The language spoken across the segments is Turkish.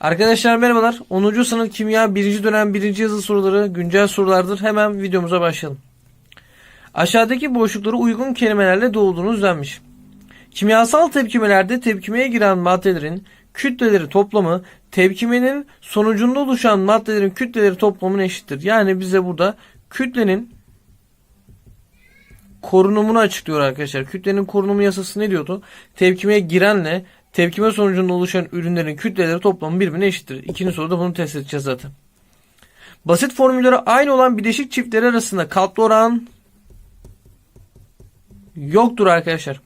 Arkadaşlar merhabalar. 10. sınıf kimya 1. dönem 1. yazı soruları güncel sorulardır. Hemen videomuza başlayalım. Aşağıdaki boşlukları uygun kelimelerle dolduğunuz denmiş. Kimyasal tepkimelerde tepkimeye giren maddelerin kütleleri toplamı tepkimenin sonucunda oluşan maddelerin kütleleri toplamına eşittir. Yani bize burada kütlenin korunumunu açıklıyor arkadaşlar. Kütlenin korunumu yasası ne diyordu? Tepkimeye girenle tepkime sonucunda oluşan ürünlerin kütleleri toplamı birbirine eşittir. İkinci soruda bunu test edeceğiz zaten. Basit formülleri aynı olan bileşik çiftleri arasında katlı oran yoktur arkadaşlar.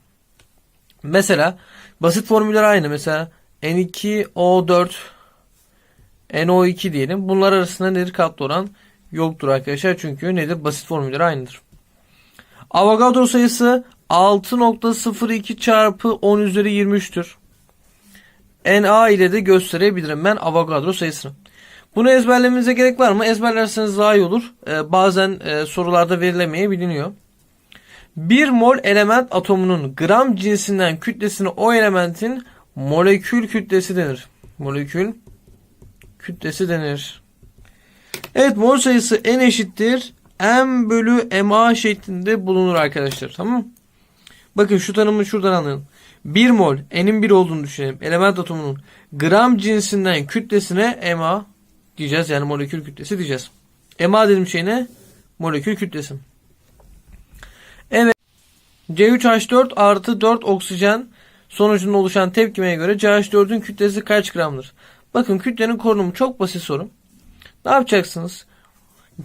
Mesela basit formüller aynı. Mesela N2O4 NO2 diyelim. Bunlar arasında nedir katlı oran? Yoktur arkadaşlar. Çünkü nedir? Basit formüller aynıdır. Avogadro sayısı 6.02 çarpı 10 üzeri 23'tür. Na ile de gösterebilirim ben Avogadro sayısını. Bunu ezberlemenize gerek var mı? Ezberlerseniz daha iyi olur. Ee, bazen e, sorularda verilemeyebiliniyor. 1 mol element atomunun gram cinsinden kütlesine o elementin molekül kütlesi denir. Molekül kütlesi denir. Evet mol sayısı n eşittir m bölü ma şeklinde bulunur arkadaşlar. Tamam? Bakın şu tanımı şuradan anlayalım. 1 mol n'in 1 olduğunu düşünelim. Element atomunun gram cinsinden kütlesine ma diyeceğiz. Yani molekül kütlesi diyeceğiz. ma dediğim şey ne? Molekül kütlesi. Evet. C3H4 artı 4 oksijen sonucunda oluşan tepkimeye göre CH4'ün kütlesi kaç gramdır? Bakın kütlenin korunumu çok basit soru. Ne yapacaksınız?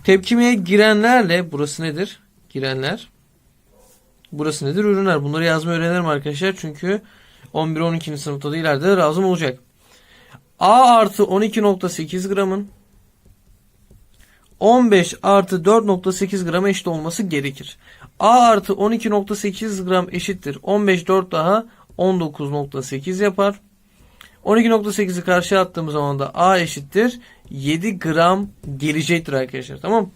Tepkimeye girenlerle burası nedir? Girenler. Burası nedir? Ürünler. Bunları yazmayı öğrenelim arkadaşlar. Çünkü 11-12. sınıfta da ileride de lazım olacak. A artı 12.8 gramın 15 artı 4.8 gram eşit olması gerekir. A artı 12.8 gram eşittir. 15 4 daha 19.8 yapar. 12.8'i karşıya attığımız zaman da A eşittir. 7 gram gelecektir arkadaşlar. Tamam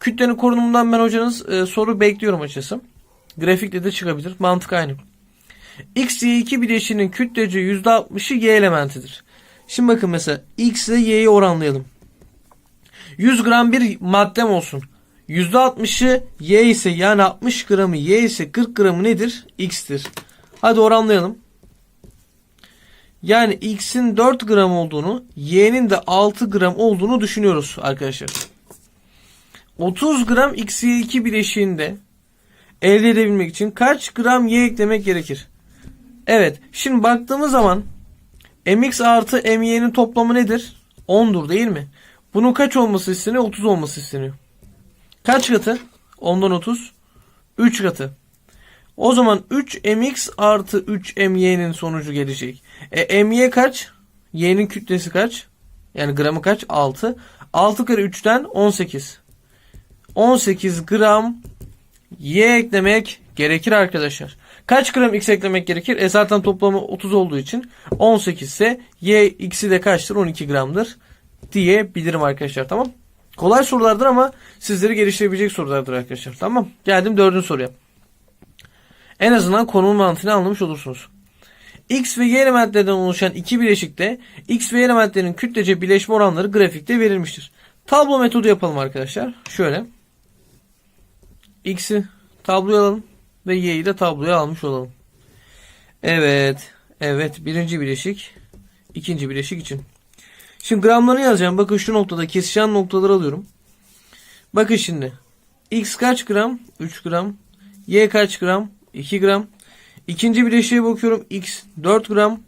Kütlenin korunumundan ben hocanız e, soru bekliyorum açıkçası. Grafikle de çıkabilir. Mantık aynı. X, Y2 bileşinin kütlece %60'ı Y elementidir. Şimdi bakın mesela X ile Y'yi oranlayalım. 100 gram bir maddem olsun. %60'ı Y ise yani 60 gramı Y ise 40 gramı nedir? X'tir. Hadi oranlayalım. Yani X'in 4 gram olduğunu Y'nin de 6 gram olduğunu düşünüyoruz arkadaşlar. 30 gram XY2 bileşiğinde elde edebilmek için kaç gram Y eklemek gerekir? Evet. Şimdi baktığımız zaman MX artı MY'nin toplamı nedir? 10'dur değil mi? Bunun kaç olması isteniyor? 30 olması isteniyor. Kaç katı? 10'dan 30. 3 katı. O zaman 3mx artı 3my'nin sonucu gelecek. E my kaç? Y'nin kütlesi kaç? Yani gramı kaç? 6. 6 kere 3'ten 18. 18 gram y eklemek gerekir arkadaşlar. Kaç gram x eklemek gerekir? E zaten toplamı 30 olduğu için 18 ise y x'i de kaçtır? 12 gramdır diyebilirim arkadaşlar. Tamam. Kolay sorulardır ama sizleri geliştirebilecek sorulardır arkadaşlar. Tamam. Geldim dördüncü soruya. En azından konunun mantığını anlamış olursunuz. X ve Y elementlerden oluşan iki bileşikte X ve Y elementlerin kütlece birleşme oranları grafikte verilmiştir. Tablo metodu yapalım arkadaşlar. Şöyle. X'i tabloya alalım ve Y'yi de tabloya almış olalım. Evet. Evet. Birinci bileşik. ikinci bileşik için. Şimdi gramlarını yazacağım. Bakın şu noktada kesişen noktaları alıyorum. Bakın şimdi. X kaç gram? 3 gram. Y kaç gram? 2 gram. İkinci bileşiğe bakıyorum. X 4 gram.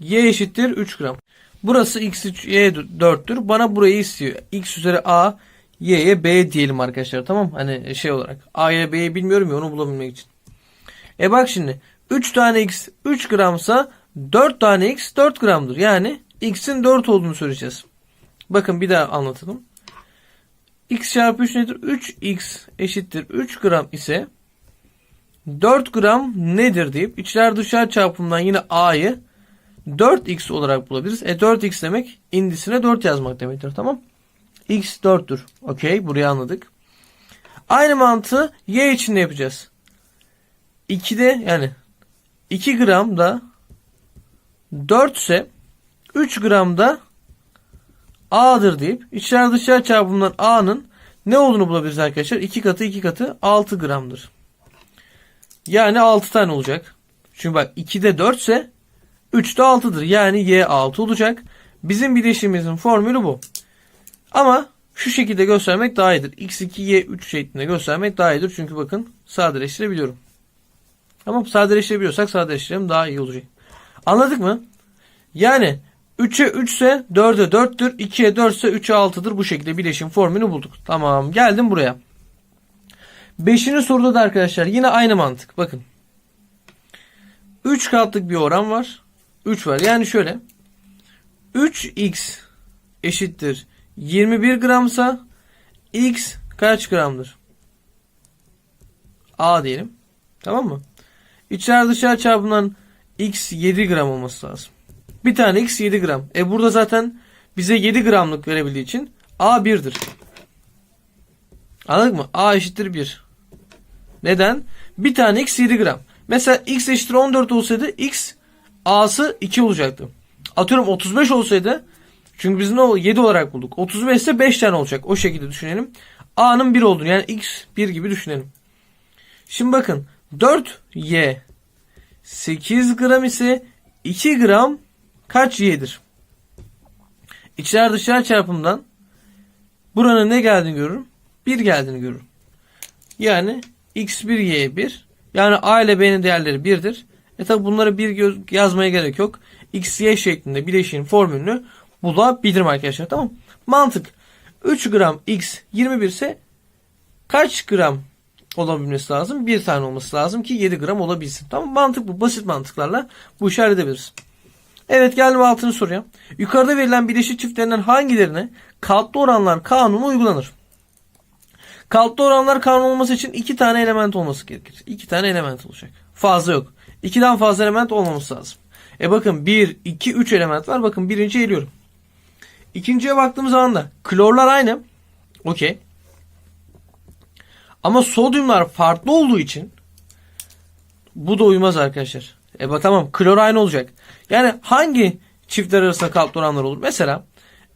Y eşittir 3 gram. Burası X 3, Y 4'tür. Bana burayı istiyor. X üzeri A, Y'ye B diyelim arkadaşlar. Tamam Hani şey olarak. A ile B'yi bilmiyorum ya onu bulabilmek için. E bak şimdi. 3 tane X 3 gramsa 4 tane X 4 gramdır. Yani X'in 4 olduğunu söyleyeceğiz. Bakın bir daha anlatalım. X çarpı 3 nedir? 3X eşittir 3 gram ise 4 gram nedir deyip içler dışlar çarpımından yine A'yı 4x olarak bulabiliriz. E 4x demek indisine 4 yazmak demektir. Tamam. X 4'tür. Okey. Burayı anladık. Aynı mantığı y için de yapacağız. 2'de yani 2 gram da 4 ise 3 gram da A'dır deyip içler dışlar çarpımından A'nın ne olduğunu bulabiliriz arkadaşlar. 2 katı 2 katı 6 gramdır. Yani 6 tane olacak. Çünkü bak 2'de 4 ise 3'te 6'dır. Yani Y 6 olacak. Bizim bileşimimizin formülü bu. Ama şu şekilde göstermek daha iyidir. X2 Y3 şeklinde göstermek daha iyidir. Çünkü bakın sadeleştirebiliyorum. Ama sadeleştirebiliyorsak sadeleştirelim daha iyi olacak. Anladık mı? Yani 3'e 3 ise 4'e 4'tür. 2'ye 4 ise 3'e 6'dır. Bu şekilde bileşim formülünü bulduk. Tamam geldim buraya. Beşinci soruda da arkadaşlar yine aynı mantık. Bakın. 3 katlık bir oran var. 3 var. Yani şöyle. 3x eşittir 21 gramsa x kaç gramdır? A diyelim. Tamam mı? İçler dışarı çarpımından x 7 gram olması lazım. Bir tane x 7 gram. E burada zaten bize 7 gramlık verebildiği için A 1'dir. Anladık mı? A eşittir 1. Neden? Bir tane x 7 gram. Mesela x eşittir 14 olsaydı x a'sı 2 olacaktı. Atıyorum 35 olsaydı çünkü biz ne oldu? 7 olarak bulduk. 35 ise 5 tane olacak. O şekilde düşünelim. A'nın 1 olduğunu yani x 1 gibi düşünelim. Şimdi bakın 4y 8 gram ise 2 gram kaç y'dir? İçler dışlar çarpımından buranın ne geldiğini görürüm. 1 geldiğini görürüm. Yani x1 y1 yani a ile b'nin değerleri 1'dir. E tabi bunları bir yazmaya gerek yok. x y şeklinde bileşiğin formülünü bulabilirim arkadaşlar. Tamam. Mantık. 3 gram x 21 ise kaç gram olabilmesi lazım? Bir tane olması lazım ki 7 gram olabilsin. Tamam mantık bu. Basit mantıklarla bu işi halledebiliriz. Evet geldim altını soruya. Yukarıda verilen bileşik çiftlerinden hangilerine katlı oranlar kanunu uygulanır? Katlı oranlar kanunu olması için iki tane element olması gerekir. İki tane element olacak. Fazla yok. İkiden fazla element olmaması lazım. E bakın 1, 2, 3 element var. Bakın birinci eliyorum. İkinciye baktığımız zaman da klorlar aynı. Okey. Ama sodyumlar farklı olduğu için bu da uymaz arkadaşlar. E bak tamam klor aynı olacak. Yani hangi çiftler arasında katlı oranlar olur? Mesela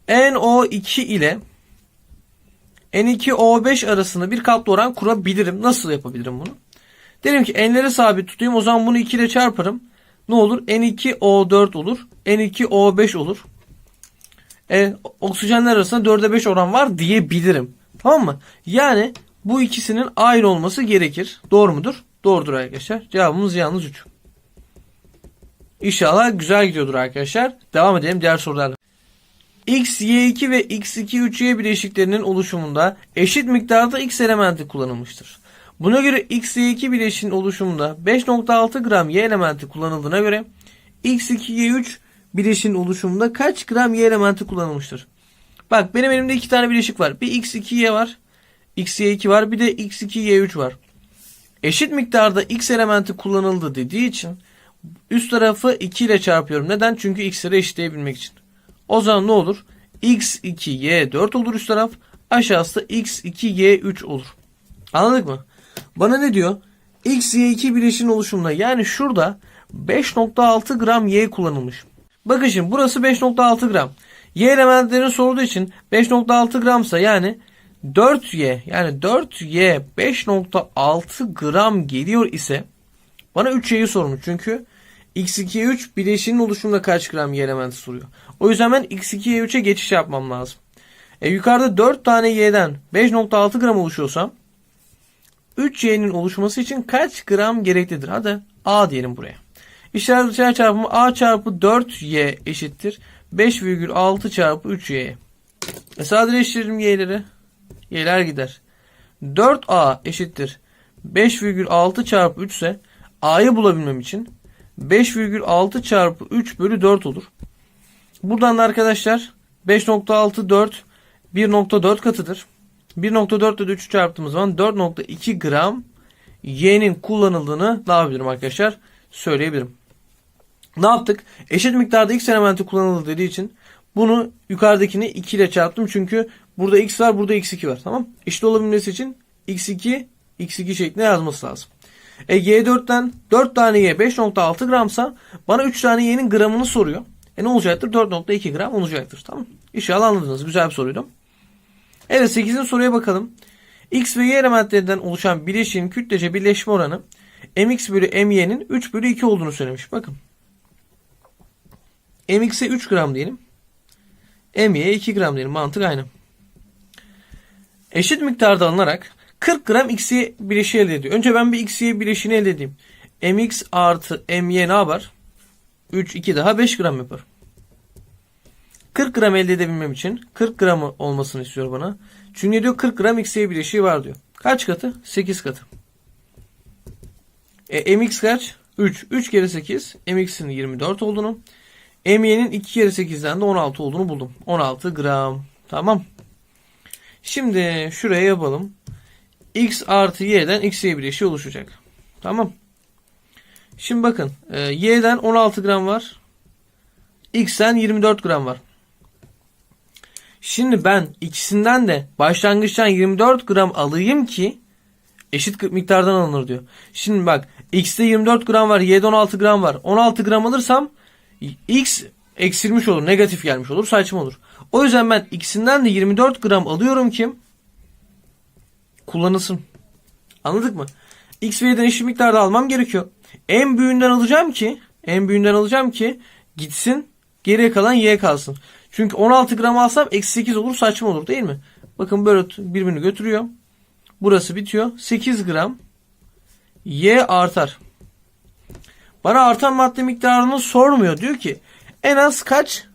NO2 ile N2O5 arasında bir katlı oran kurabilirim. Nasıl yapabilirim bunu? Derim ki n'leri sabit tutayım. O zaman bunu 2 ile çarparım. Ne olur? N2O4 olur. N2O5 olur. E, oksijenler arasında 4'e 5 oran var diyebilirim. Tamam mı? Yani bu ikisinin aynı olması gerekir. Doğru mudur? Doğrudur arkadaşlar. Cevabımız yalnız 3. İnşallah güzel gidiyordur arkadaşlar. Devam edelim diğer sorularla. X, Y2 ve X2, 3Y bileşiklerinin oluşumunda eşit miktarda X elementi kullanılmıştır. Buna göre X, Y2 bileşiğinin oluşumunda 5.6 gram Y elementi kullanıldığına göre X2, Y3 bileşiğinin oluşumunda kaç gram Y elementi kullanılmıştır? Bak benim elimde iki tane bileşik var. Bir X2Y var. XY2 var. Bir de X2Y3 var. Eşit miktarda X elementi kullanıldı dediği için üst tarafı 2 ile çarpıyorum. Neden? Çünkü X'leri eşitleyebilmek için. O zaman ne olur? X2Y4 olur üst taraf. Aşağısı da X2Y3 olur. Anladık mı? Bana ne diyor? X, Y2 bileşin oluşumunda yani şurada 5.6 gram Y kullanılmış. Bakın şimdi burası 5.6 gram. Y elementlerini sorduğu için 5.6 gramsa yani 4Y yani 4Y 5.6 gram geliyor ise bana 3Y'yi sormuş. Çünkü X2Y3 bileşinin oluşumunda kaç gram Y elementi soruyor. O yüzden ben X2Y3'e geçiş yapmam lazım. E yukarıda 4 tane Y'den 5.6 gram oluşuyorsam 3Y'nin oluşması için kaç gram gereklidir? Hadi A diyelim buraya. İşler dışarı çarpımı A çarpı 4Y eşittir. 5,6 çarpı 3Y. E sadeleştiririm Y'leri. Y'ler gider. 4A eşittir. 5,6 çarpı 3 ise A'yı bulabilmem için 5,6 çarpı 3 bölü 4 olur. Buradan da arkadaşlar 5.6 4 1.4 katıdır. 1.4 ile 3 çarptığımız zaman 4.2 gram Y'nin kullanıldığını ne yapabilirim arkadaşlar? Söyleyebilirim. Ne yaptık? Eşit miktarda X elementi kullanıldı dediği için bunu yukarıdakini 2 ile çarptım. Çünkü burada X var burada X2 var. Tamam. Eşit olabilmesi için X2 X2 şeklinde yazması lazım. E Y4'ten 4 tane Y 5.6 gramsa bana 3 tane Y'nin gramını soruyor. E ne olacaktır? 4.2 gram olacaktır. Tamam. İnşallah anladınız. Güzel bir soruydu. Evet 8. soruya bakalım. X ve Y maddelerinden oluşan bileşiğin kütlece birleşme oranı mx bölü my'nin 3 bölü 2 olduğunu söylemiş. Bakın. Mx'e 3 gram diyelim. my'ye 2 gram diyelim. Mantık aynı. Eşit miktarda alınarak 40 gram xy bileşiği elde ediyor. Önce ben bir xy bileşiğini elde edeyim. mx artı my ne yapar? 3, 2 daha 5 gram yapar. 40 gram elde edebilmem için 40 gram olmasını istiyor bana. Çünkü diyor 40 gram xy bileşiği var diyor. Kaç katı? 8 katı. E, mx kaç? 3. 3 kere 8. mx'in 24 olduğunu. My'nin 2 kere 8'den de 16 olduğunu buldum. 16 gram. Tamam. Şimdi şuraya yapalım. x artı y'den xy bileşiği oluşacak. Tamam. Şimdi bakın. E, y'den 16 gram var. x'ten 24 gram var. Şimdi ben ikisinden de başlangıçtan 24 gram alayım ki eşit miktardan alınır diyor. Şimdi bak x'te 24 gram var y'de 16 gram var. 16 gram alırsam x eksilmiş olur. Negatif gelmiş olur. Saçma olur. O yüzden ben ikisinden de 24 gram alıyorum ki kullanılsın. Anladık mı? X ve Y'den eşit miktarda almam gerekiyor. En büyüğünden alacağım ki en büyüğünden alacağım ki gitsin geriye kalan Y kalsın. Çünkü 16 gram alsam eksi 8 olur saçma olur değil mi? Bakın böyle birbirini götürüyor. Burası bitiyor. 8 gram Y artar. Bana artan madde miktarını sormuyor. Diyor ki en az kaç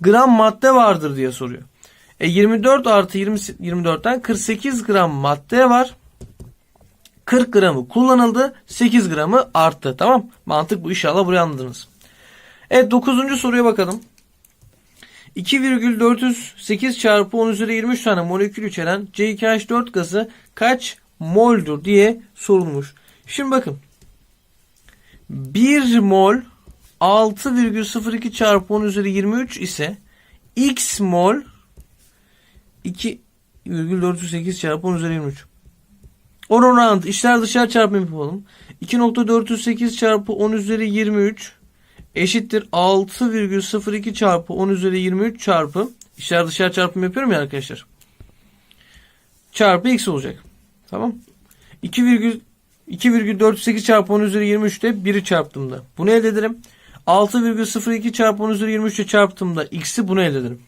gram madde vardır diye soruyor. E 24 artı 20, 24'ten 48 gram madde var. 40 gramı kullanıldı. 8 gramı arttı. Tamam. Mantık bu inşallah burayı anladınız. Evet 9. soruya bakalım. 2,408 çarpı 10 üzeri 23 tane molekül içeren C2H4 gazı kaç moldur diye sorulmuş. Şimdi bakın. 1 mol 6,02 çarpı 10 üzeri 23 ise x mol 2,408 çarpı 10 üzeri 23. Oran orantı içler dışarı çarpımı yapalım. 2.408 çarpı 10 üzeri 23 eşittir 6,02 çarpı 10 üzeri 23 çarpı içler dışarı çarpımı yapıyorum ya arkadaşlar. Çarpı x olacak. Tamam. 2,408 çarpı 10 üzeri 23 de 1'i çarptığımda bunu elde ederim. 6,02 çarpı 10 üzeri 23 ile çarptığımda x'i bunu elde ederim.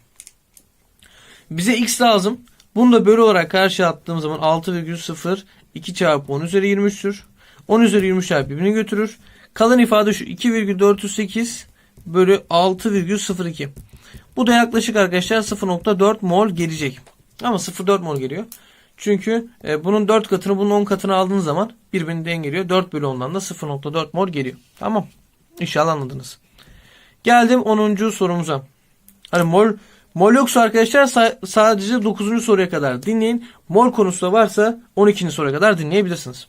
Bize x lazım. Bunu da bölü olarak karşıya attığım zaman 6,02 çarpı 10 üzeri 23'tür. 10 üzeri 23 çarpı birbirini götürür. Kalan ifade şu 2,408 bölü 6,02. Bu da yaklaşık arkadaşlar 0.4 mol gelecek. Ama 0.4 mol geliyor. Çünkü e, bunun 4 katını bunun 10 katını aldığınız zaman birbirini dengeliyor. 4 bölü 10'dan da 0.4 mol geliyor. Tamam. İnşallah anladınız. Geldim 10. sorumuza. Hani mol mol yoksa arkadaşlar sa- sadece 9. soruya kadar dinleyin. Mol konusu da varsa 12. soruya kadar dinleyebilirsiniz.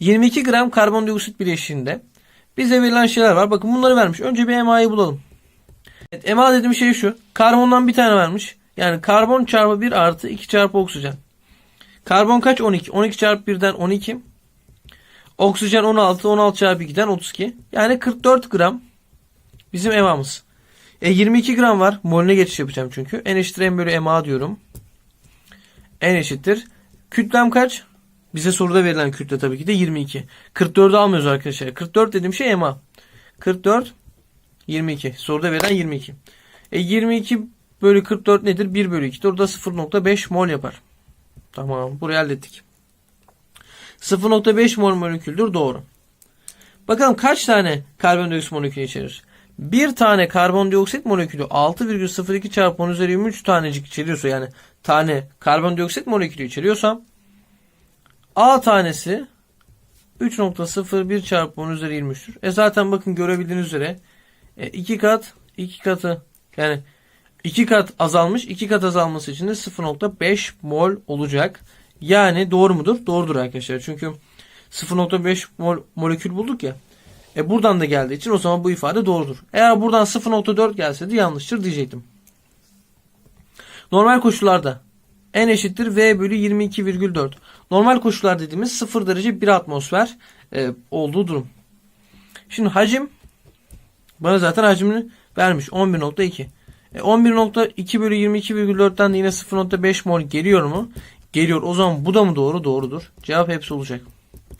22 gram karbondioksit bileşiğinde bize verilen şeyler var. Bakın bunları vermiş. Önce bir MA'yı bulalım. Evet, MA dediğim şey şu. Karbondan bir tane vermiş. Yani karbon çarpı 1 artı 2 çarpı oksijen. Karbon kaç? 12. 12 çarpı 1'den 12. Oksijen 16. 16 çarpı 2'den 32. Yani 44 gram bizim MA'mız. E 22 gram var. Molüne geçiş yapacağım çünkü. N eşittir M bölü MA diyorum. N eşittir. Kütlem kaç? Bize soruda verilen kütle tabii ki de 22. 44'ü almıyoruz arkadaşlar. 44 dediğim şey MA. 44 22. Soruda verilen 22. E 22 bölü 44 nedir? 1 bölü 2. Orada 0.5 mol yapar. Tamam. Burayı hallettik. 0.5 mol moleküldür. Doğru. Bakalım kaç tane karbondioksit molekülü içerir? Bir tane karbondioksit molekülü 6,02 çarpı 10 üzeri 23 tanecik içeriyorsa yani tane karbondioksit molekülü içeriyorsa A tanesi 3.01 çarpı 10 üzeri 23'tür. E zaten bakın görebildiğiniz üzere 2 kat 2 katı yani 2 kat azalmış 2 kat azalması için de 0.5 mol olacak. Yani doğru mudur? Doğrudur arkadaşlar. Çünkü 0.5 mol molekül bulduk ya. E buradan da geldiği için o zaman bu ifade doğrudur. Eğer buradan 0.4 gelseydi yanlıştır diyecektim. Normal koşullarda N eşittir V bölü 22,4. Normal koşullar dediğimiz 0 derece 1 atmosfer e, olduğu durum. Şimdi hacim Bana zaten hacmini vermiş 11.2. E 11.2 bölü 22,4'ten de yine 0.5 mol geliyor mu? Geliyor. O zaman bu da mı doğru? Doğrudur. Cevap hepsi olacak.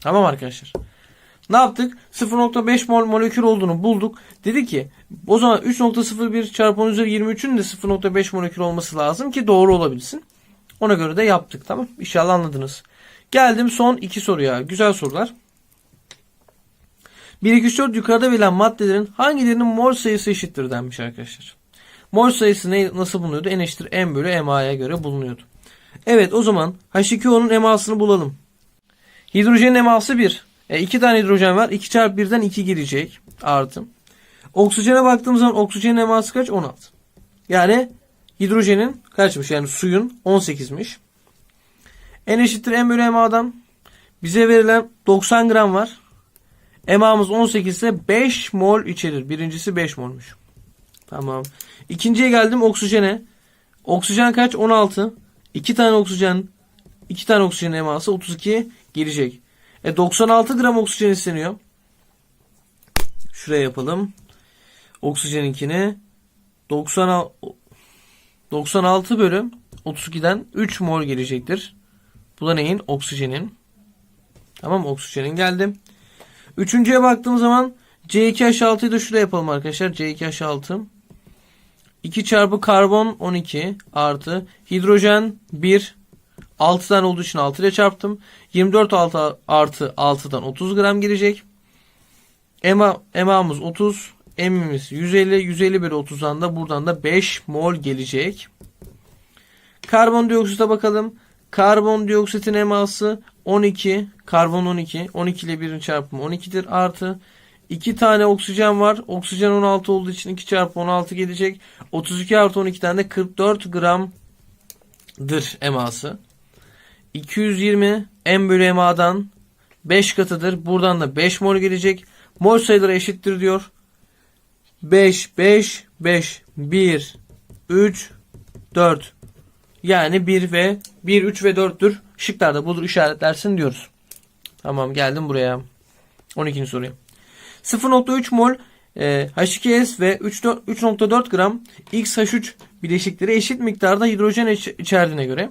Tamam arkadaşlar. Ne yaptık? 0.5 mol molekül olduğunu bulduk. Dedi ki o zaman 3.01 çarpı 10 üzeri 23'ün de 0.5 molekül olması lazım ki doğru olabilsin. Ona göre de yaptık. Tamam. İnşallah anladınız. Geldim son iki soruya. Güzel sorular. 1, 2, 3, 4 yukarıda verilen maddelerin hangilerinin mol sayısı eşittir denmiş arkadaşlar. Mol sayısı ne, nasıl bulunuyordu? N eşittir M bölü MA'ya göre bulunuyordu. Evet o zaman H2O'nun emasını bulalım. Hidrojenin eması 1. E, 2 tane hidrojen var. 2 çarpı 1'den 2 gelecek. Artı. Oksijene baktığımız zaman oksijenin eması kaç? 16. Yani hidrojenin kaçmış? Yani suyun 18'miş. N eşittir M bölü MA'dan bize verilen 90 gram var. MA'mız 18 ise 5 mol içerir. Birincisi 5 molmuş. Tamam. İkinciye geldim oksijene. Oksijen kaç? 16. 2 tane oksijen 2 tane oksijen eması 32 gelecek. E 96 gram oksijen isteniyor. Şuraya yapalım. Oksijeninkini 90 96 bölü 32'den 3 mol gelecektir. Bu da neyin? Oksijenin. Tamam oksijenin geldi. Üçüncüye baktığım zaman C2H6'yı da şuraya yapalım arkadaşlar. C2H6 2 çarpı karbon 12 artı hidrojen 1 6 tane olduğu için 6 ile çarptım. 24 6 artı 6'dan 30 gram gelecek. EMA, EMA'mız 30. M'imiz 150. 150 bölü 30'dan da buradan da 5 mol gelecek. Karbondioksite bakalım. Karbondioksitin eması 12. Karbon 12. 12 ile 1'in çarpımı 12'dir. Artı 2 tane oksijen var. Oksijen 16 olduğu için 2 çarpı 16 gelecek. 32 artı 12'den de 44 gramdır eması. 220 M bölü MA'dan 5 katıdır. Buradan da 5 mol gelecek. Mol sayıları eşittir diyor. 5, 5, 5, 1, 3, 4. Yani 1 ve 1, 3 ve 4'tür. Şıklarda budur işaretlersin diyoruz. Tamam geldim buraya. 12. soruya. 0.3 mol e, H2S ve 3.4 gram XH3 bileşikleri eşit miktarda hidrojen iç- içerdiğine göre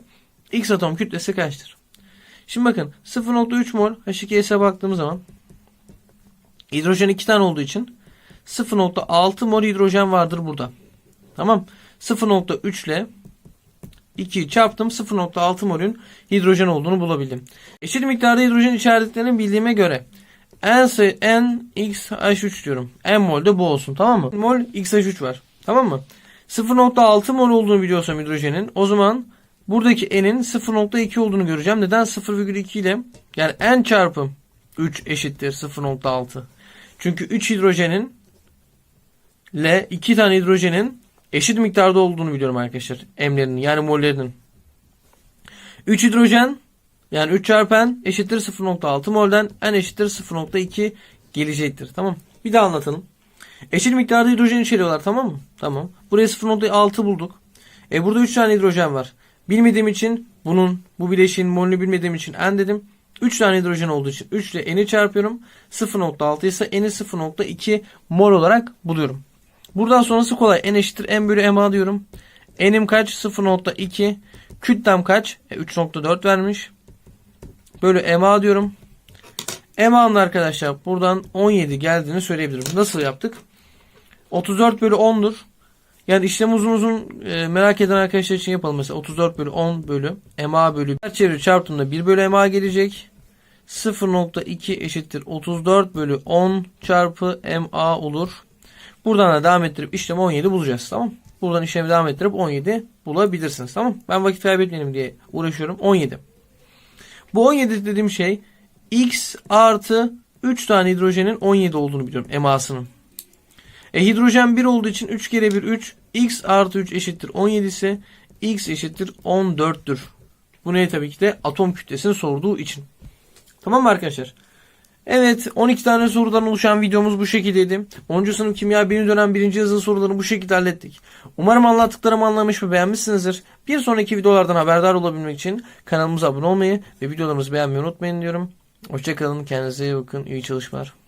X atom kütlesi kaçtır? Şimdi bakın 0.3 mol H2S'e baktığımız zaman hidrojen 2 tane olduğu için 0.6 mol hidrojen vardır burada. Tamam. 0.3 ile 2 çarptım 0.6 molün hidrojen olduğunu bulabildim. Eşit miktarda hidrojen içerdiklerini bildiğime göre N sayı N X H3 diyorum. N mol de bu olsun tamam mı? Mol XH3 var. Tamam mı? 0.6 mol olduğunu biliyorsam hidrojenin o zaman buradaki N'in 0.2 olduğunu göreceğim. Neden? 0,2 ile yani N çarpı 3 eşittir 0.6. Çünkü 3 hidrojenin ile 2 tane hidrojenin eşit miktarda olduğunu biliyorum arkadaşlar. M'lerinin yani mollerinin. 3 hidrojen yani 3 çarpı n eşittir 0.6 molden n eşittir 0.2 gelecektir. Tamam. Bir daha anlatalım. Eşit miktarda hidrojen içeriyorlar tamam mı? Tamam. Buraya 0.6 bulduk. E burada 3 tane hidrojen var. Bilmediğim için bunun bu bileşiğin molünü bilmediğim için n dedim. 3 tane hidrojen olduğu için 3 ile n'i çarpıyorum. 0.6 ise n'i 0.2 mol olarak buluyorum. Buradan sonrası kolay. N eşittir n bölü ma diyorum. N'im kaç? 0.2. Kütlem kaç? E, 3.4 vermiş. Bölü ma diyorum. MA'nın arkadaşlar buradan 17 geldiğini söyleyebilirim. Nasıl yaptık? 34 bölü 10'dur. Yani işlem uzun uzun e, merak eden arkadaşlar için yapalım. Mesela 34 bölü 10 bölü MA bölü her çeviri çarptığımda 1 bölü MA gelecek. 0.2 eşittir 34 bölü 10 çarpı MA olur. Buradan da devam ettirip işlemi 17 bulacağız. Tamam Buradan işlemi devam ettirip 17 bulabilirsiniz. Tamam Ben vakit kaybetmeyelim diye uğraşıyorum. 17. Bu 17 dediğim şey X artı 3 tane hidrojenin 17 olduğunu biliyorum emasının. E hidrojen 1 olduğu için 3 kere 1 3. X artı 3 eşittir 17 ise X eşittir 14'tür. Bu ne tabii ki de atom kütlesini sorduğu için. Tamam mı arkadaşlar? Evet 12 tane sorudan oluşan videomuz bu şekildeydi. 10. sınıf kimya 1. dönem 1. yazılı sorularını bu şekilde hallettik. Umarım anlattıklarımı anlamış ve beğenmişsinizdir. Bir sonraki videolardan haberdar olabilmek için kanalımıza abone olmayı ve videolarımızı beğenmeyi unutmayın diyorum. Hoşçakalın kendinize iyi bakın iyi çalışmalar.